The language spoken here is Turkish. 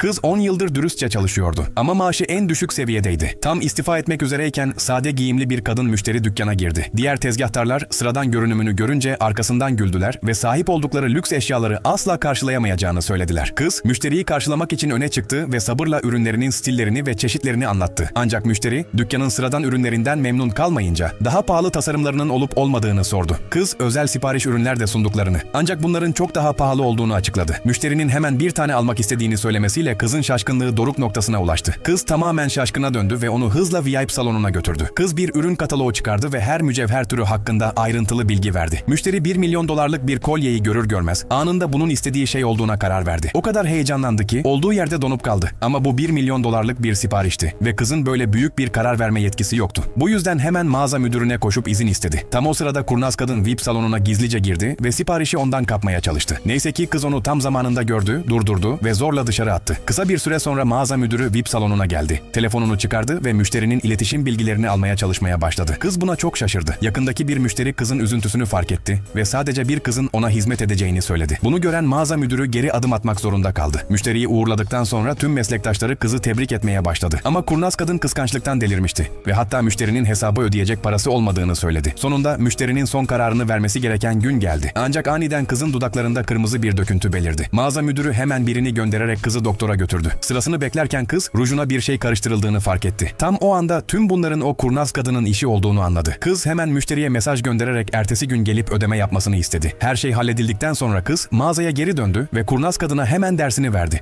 Kız 10 yıldır dürüstçe çalışıyordu ama maaşı en düşük seviyedeydi. Tam istifa etmek üzereyken sade giyimli bir kadın müşteri dükkana girdi. Diğer tezgahtarlar sıradan görünümünü görünce arkasından güldüler ve sahip oldukları lüks eşyaları asla karşılayamayacağını söylediler. Kız müşteriyi karşılamak için öne çıktı ve sabırla ürünlerinin stillerini ve çeşitlerini anlattı. Ancak müşteri dükkanın sıradan ürünlerinden memnun kalmayınca daha pahalı tasarımlarının olup olmadığını sordu. Kız özel sipariş ürünler de sunduklarını ancak bunların çok daha pahalı olduğunu açıkladı. Müşterinin hemen bir tane almak istediğini söylemesiyle kızın şaşkınlığı doruk noktasına ulaştı. Kız tamamen şaşkına döndü ve onu hızla VIP salonuna götürdü. Kız bir ürün kataloğu çıkardı ve her mücevher türü hakkında ayrıntılı bilgi verdi. Müşteri 1 milyon dolarlık bir kolyeyi görür görmez anında bunun istediği şey olduğuna karar verdi. O kadar heyecanlandı ki olduğu yerde donup kaldı. Ama bu 1 milyon dolarlık bir siparişti ve kızın böyle büyük bir karar verme yetkisi yoktu. Bu yüzden hemen mağaza müdürüne koşup izin istedi. Tam o sırada kurnaz kadın VIP salonuna gizlice girdi ve siparişi ondan kapmaya çalıştı. Neyse ki kız onu tam zamanında gördü, durdurdu ve zorla dışarı attı. Kısa bir süre sonra mağaza müdürü VIP salonuna geldi. Telefonunu çıkardı ve müşterinin iletişim bilgilerini almaya çalışmaya başladı. Kız buna çok şaşırdı. Yakındaki bir müşteri kızın üzüntüsünü fark etti ve sadece bir kızın ona hizmet edeceğini söyledi. Bunu gören mağaza müdürü geri adım atmak zorunda kaldı. Müşteriyi uğurladıktan sonra tüm meslektaşları kızı tebrik etmeye başladı. Ama kurnaz kadın kıskançlıktan delirmişti ve hatta müşterinin hesabı ödeyecek parası olmadığını söyledi. Sonunda müşterinin son kararını vermesi gereken gün geldi. Ancak aniden kızın dudaklarında kırmızı bir döküntü belirdi. Mağaza müdürü hemen birini göndererek kızı doktora götürdü. Sırasını beklerken kız rujuna bir şey karıştırıldığını fark etti. Tam o anda tüm bunların o kurnaz kadının işi olduğunu anladı. Kız hemen müşteriye mesaj göndererek ertesi gün gelip ödeme yapmasını istedi. Her şey halledildikten sonra kız mağazaya geri döndü ve kurnaz kadına hemen dersini verdi.